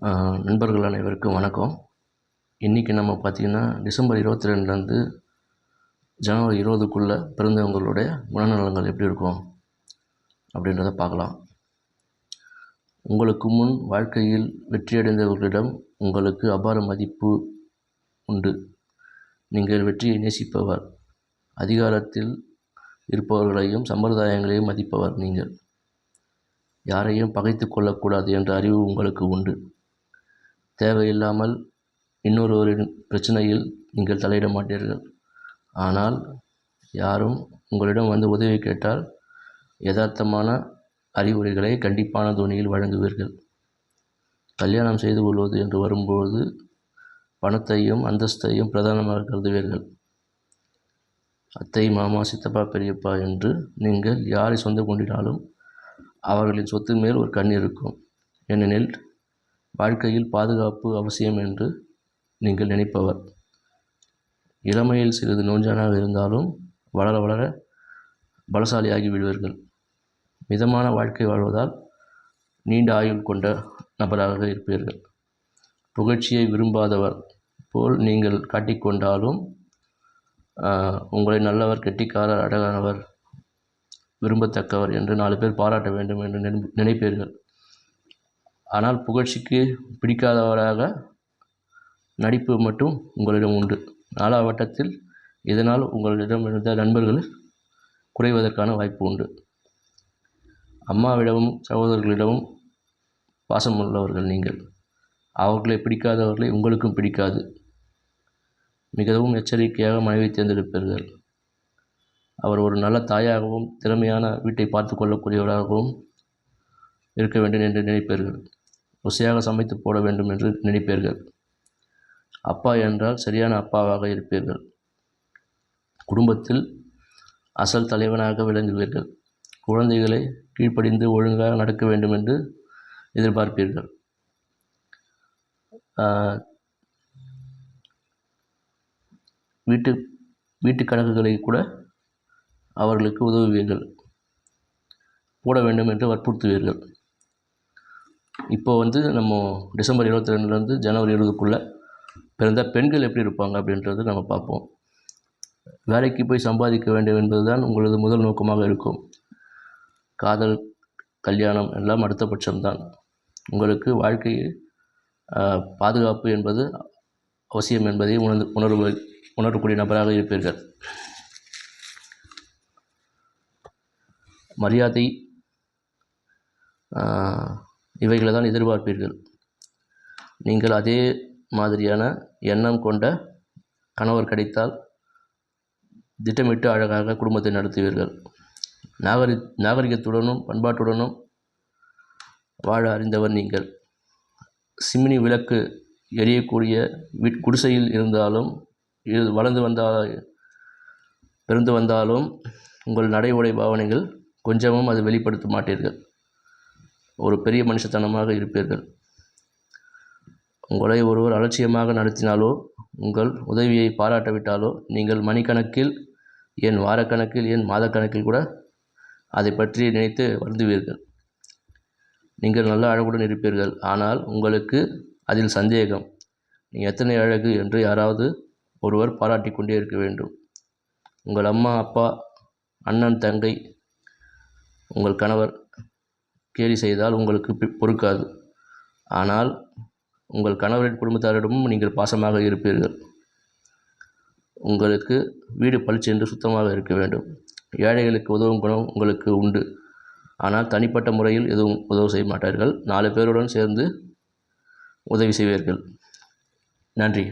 நண்பர்கள் அனைவருக்கும் வணக்கம். இன்றைக்கி நம்ம பார்த்திங்கன்னா டிசம்பர் இருபத்தி ரெண்டுலேருந்து ஜனவரி இருபதுக்குள்ளே பிறந்தவங்களுடைய குணநலங்கள் எப்படி இருக்கும் அப்படின்றத பார்க்கலாம். உங்களுக்கு முன் வாழ்க்கையில் வெற்றியடைந்தவர்களிடம் உங்களுக்கு அபார மதிப்பு உண்டு. நீங்கள் வெற்றியை நேசிப்பவர். அதிகாரத்தில் இருப்பவர்களையும் சம்பிரதாயங்களையும் மதிப்பவர் நீங்கள். யாரையும் பகைத்து கொள்ளக்கூடாது என்ற அறிவு உங்களுக்கு உண்டு. தேவையில்லாமல் இன்னொருவரின் பிரச்சனையில் நீங்கள் தலையிட மாட்டீர்கள். ஆனால் யாரும் உங்களிடம் வந்து உதவி கேட்டால் யதார்த்தமான அறிவுரைகளை கண்டிப்பான தொனியில் வழங்குவீர்கள். கல்யாணம் செய்து கொள்வது என்று வரும்போது பணத்தையும் அந்தஸ்தையும் பிரதானமாக கருதுவீர்கள். அத்தை மாமா சித்தப்பா பெரியப்பா என்று நீங்கள் யாரை சொந்த கொண்டினாலும் அவர்களின் சொத்து மேல் ஒரு கண் இருக்கும். ஏனெனில் வாழ்க்கையில் பாதுகாப்பு அவசியம் என்று நீங்கள் நினைப்பவர். இளமையில் சிறிது நோஞ்சானாக இருந்தாலும் வளர வளர பலசாலியாகி விடுவீர்கள். மிதமான வாழ்க்கை வாழ்வதால் நீண்ட ஆயுள் கொண்ட நபராக இருப்பீர்கள். புகழ்ச்சியை விரும்பாதவர் போல் நீங்கள் காட்டிக்கொண்டாலும் உங்களை நல்லவர் கெட்டிக்காரர் அழகானவர் விரும்பத்தக்கவர் என்று நாலு பேர் பாராட்ட வேண்டும் என்று நினைப்பீர்கள். ஆனால் புகழ்ச்சிக்கு பிடிக்காதவராக நடிப்பு மட்டும் உங்களிடம் உண்டு. நாலா வட்டத்தில் இதனால் உங்களிடம் இருந்த நண்பர்கள் குறைவதற்கான வாய்ப்பு உண்டு. அம்மாவிடமும் சகோதரர்களிடமும் பாசம் உள்ளவர்கள் நீங்கள். அவர்களை பிடிக்காதவர்களை உங்களுக்கும் பிடிக்காது. மிகவும் எச்சரிக்கையாக மனைவி தேர்ந்தெடுப்பீர்கள். அவர் ஒரு நல்ல தாயாகவும் திறமையான வீட்டை பார்த்து கொள்ளக்கூடியவராகவும் இருக்க வேண்டும் என்று நினைப்பீர்கள். ருசியாக சமைத்து போட வேண்டும் என்று நினைப்பீர்கள். அப்பா என்றால் சரியான அப்பாவாக இருப்பீர்கள். குடும்பத்தில் அசல் தலைவனாக விளங்குவீர்கள். குழந்தைகளை கீழ்ப்படிந்து ஒழுங்காக நடக்க வேண்டும் என்று எதிர்பார்ப்பீர்கள். வீட்டு வீட்டு கணக்குகளை கூட அவர்களுக்கு உதவுவீர்கள். போட வேண்டும் என்று வற்புறுத்துவீர்கள். இப்போ வந்து நம்ம டிசம்பர் இருபத்தி ரெண்டுலேருந்து ஜனவரி இருபதுக்குள்ளே பிறந்த பெண்கள் எப்படி இருப்பாங்க அப்படின்றது நம்ம பார்ப்போம். வேலைக்கு போய் சம்பாதிக்க வேண்டும் என்பது தான் உங்களது முதல் நோக்கமாக இருக்கும். காதல் கல்யாணம் எல்லாம் அடுத்த பட்சம்தான். உங்களுக்கு வாழ்க்கை பாதுகாப்பு என்பது அவசியம் என்பதை உணர்ந்து உணர்வு உணரக்கூடிய நபராக இருப்பீர்கள். மரியாதை இவைகளை தான் எதிர்பார்ப்பீர்கள். நீங்கள் அதே மாதிரியான எண்ணம் கொண்ட கணவர் கிடைத்தால் திட்டமிட்டு அழகாக குடும்பத்தை நடத்துவீர்கள். நாகரி நாகரிகத்துடனும் பண்பாட்டுடனும் வாழ அறிந்தவர் நீங்கள். சிம்னி விளக்கு எரியக்கூடிய வீட் குடிசையில் இருந்தாலும் வளர்ந்து வந்தால் பிறந்து வந்தாலும் உங்கள் நடை உடை பாவனைகள் கொஞ்சமும் அது வெளிப்படுத்த மாட்டீர்கள். ஒரு பெரிய மனுஷத்தனமாக இருப்பீர்கள். உங்களை ஒருவர் அலட்சியமாக நடத்தினாலோ உங்கள் உதவியை பாராட்டவிட்டாலோ நீங்கள் மணிக்கணக்கில் என் வாரக்கணக்கில் என் மாதக்கணக்கில் கூட அதை பற்றி நினைத்து வருந்துவீர்கள். நீங்கள் நல்ல அழகுடன் இருப்பீர்கள். ஆனால் உங்களுக்கு அதில் சந்தேகம். நீ எத்தனை அழகு என்று யாராவது ஒருவர் பாராட்டி கொண்டே இருக்க வேண்டும். உங்கள் அம்மா அப்பா அண்ணன் தங்கை உங்கள் கணவர் கேலி செய்தால் உங்களுக்கு பொறுக்காது. ஆனால் உங்கள் கணவரின் குடும்பத்தாரிடமும் நீங்கள் பாசமாக இருப்பீர்கள். உங்களுக்கு வீடு பளிச்சென்று சுத்தமாக இருக்க வேண்டும். ஏழைகளுக்கு உதவும் குணம் உங்களுக்கு உண்டு. ஆனால் தனிப்பட்ட முறையில் எதுவும் உதவு செய்ய மாட்டார்கள். நாலு பேருடன் சேர்ந்து உதவி செய்வீர்கள். நன்றி.